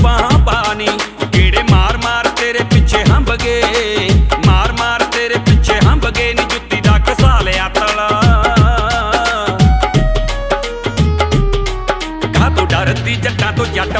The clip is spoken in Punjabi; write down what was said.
ਬਾਹਾਂ ਪਾਣੀ ਕਿਹੜੇ ਮਾਰ ਮਾਰ ਤੇਰੇ ਪਿੱਛੇ ਹੰਬ ਗਏ ਮਾਰ ਮਾਰ ਤੇਰੇ ਪਿੱਛੇ ਹੰਬ ਗਏ ਨੀ ਜੁੱਤੀ ਦਾ ਕਸਾ ਲਿਆ ਤਲਾ। ਕਾ ਤੂੰ ਡਰਦੀ, ਜੱਟਾਂ ਤੋਂ ਜੱਟ